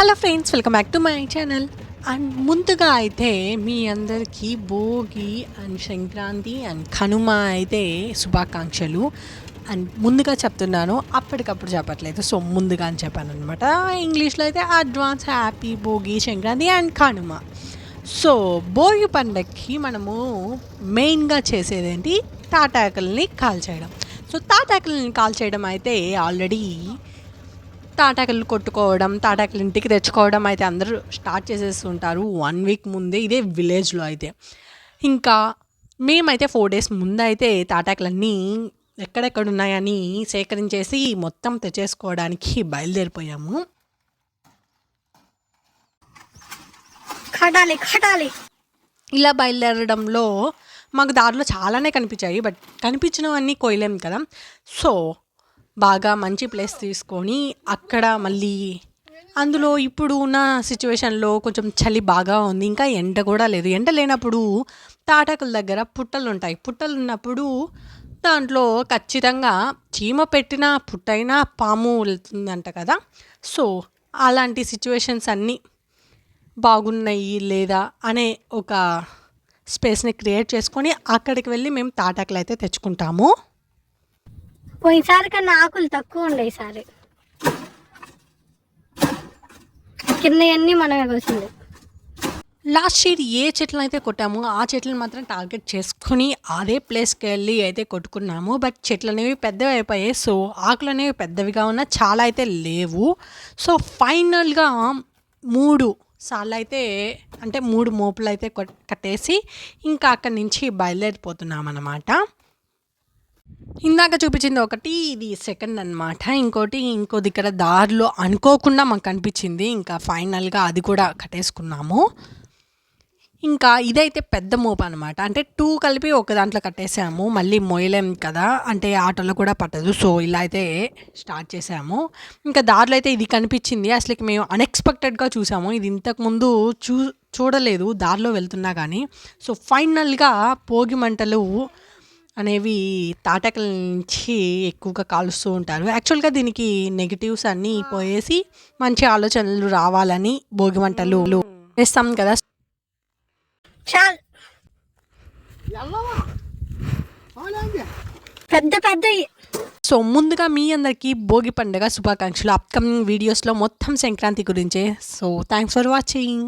Hello friends welcome back to my channel. And ముందుగా అయితే మీ అందరికీ భోగి అండ్ సంక్రాంతి అండ్ కనుమ అయితే శుభాకాంక్షలు. అండ్ ముందుగా చెప్తున్నాను అప్పటికప్పుడు చెప్పట్లేదు. సో ముందుగా అని చెప్పాను అనమాట ఇంగ్లీష్లో అయితే advance happy Bhogi Sankranti and Kanuma. So Bhogi పండగకి మనము మెయిన్గా చేసేది ఏంటి తాటాకుల్ని కాల్చేయడం. సో తాటాకుల్ని కాల్చేయడం అయితే ఆల్రెడీ తాటాకులు కొట్టుకోవడం తాటాకులు ఇంటికి తెచ్చుకోవడం అయితే అందరూ స్టార్ట్ చేసేస్తుంటారు వన్ వీక్ ముందే ఇదే విలేజ్లో అయితే. ఇంకా మేమైతే ఫోర్ డేస్ ముందు అయితే తాటాకులన్నీ ఎక్కడెక్కడ ఉన్నాయని సేకరించేసి మొత్తం తెచ్చేసుకోవడానికి బయలుదేరిపోయాము. ఖటాలి ఖటాలి ఇలా బయలుదేరడంలో మాకు దారిలో చాలానే కనిపించాయి బట్ కనిపించినవన్నీ కోయలేం కదా. సో బాగా మంచి ప్లేస్ తీసుకొని అక్కడ మళ్ళీ అందులో ఇప్పుడు ఉన్న సిచ్యువేషన్లో కొంచెం చలి బాగా ఉంది ఇంకా ఎండ కూడా లేదు. ఎండ లేనప్పుడు తాటాకుల దగ్గర పుట్టలు ఉంటాయి. పుట్టలు ఉన్నప్పుడు దాంట్లో ఖచ్చితంగా చీమ పెట్టిన పుట్టైనా పాము వెళ్తుందంట కదా. సో అలాంటి సిచ్యువేషన్స్ అన్నీ బాగున్నాయి లేదా అనే ఒక స్పేస్ని క్రియేట్ చేసుకొని అక్కడికి వెళ్ళి మేము తాటాకులు అయితే తెచ్చుకుంటాము. పోయినసారి కన్నా ఆకులు తక్కువ ఉండే ఈసారి. కింద అన్నీ మనమే కోసింది. లాస్ట్ ఇయర్ ఏ చెట్లను అయితే కొట్టామో ఆ చెట్లను మాత్రం టార్గెట్ చేసుకొని అదే ప్లేస్కి వెళ్ళి అయితే కొట్టుకున్నాము. బట్ చెట్లు అనేవి పెద్దవి అయిపోయాయి. సో ఆకులు అనేవి పెద్దవిగా ఉన్న చాలా అయితే లేవు. సో ఫైనల్గా మూడు సార్లు అయితే అంటే మూడు మోపులు అయితే కొట్- కట్టేసి ఇంకా అక్కడి నుంచి బయలుదేరిపోతున్నాం అన్నమాట ఇందాక చూపించింది ఒకటి ఇది సెకండ్ అన్నమాట. ఇంకోటి ఇంకో దగ్గర దారిలో అనుకోకుండా మాకు కనిపించింది. ఇంకా ఫైనల్గా అది కూడా కట్టేసుకున్నాము. ఇంకా ఇదైతే పెద్ద మోపు అనమాట అంటే టూ కలిపి ఒక దాంట్లో కట్టేసాము. మళ్ళీ మొయ్యలేం కదా. అంటే ఆటోలో కూడా పట్టదు. సో ఇలా అయితే స్టార్ట్ చేసాము. ఇంకా దారిలో అయితే ఇది కనిపించింది. అసలుకి మేము అన్ఎక్స్పెక్టెడ్గా చూసాము. ఇది ఇంతకుముందు చూ చూడలేదు. దారిలో వెళ్తున్నా కానీ. సో ఫైనల్గా భోగి మంటలు అనేవి తాటకల నుంచి ఎక్కువగా కాలుస్తూ ఉంటారు. యాక్చువల్గా దీనికి నెగిటివ్స్ అన్నీ పోయేసి మంచి ఆలోచనలు రావాలని భోగి మంటలు వేస్తాం కదా. చాల్. పెద్ద పెద్ద సో ముందుగా మీ అందరికీ భోగి పండుగ శుభాకాంక్షలు. అప్కమింగ్ వీడియోస్లో మొత్తం సంక్రాంతి గురించే. So thanks for watching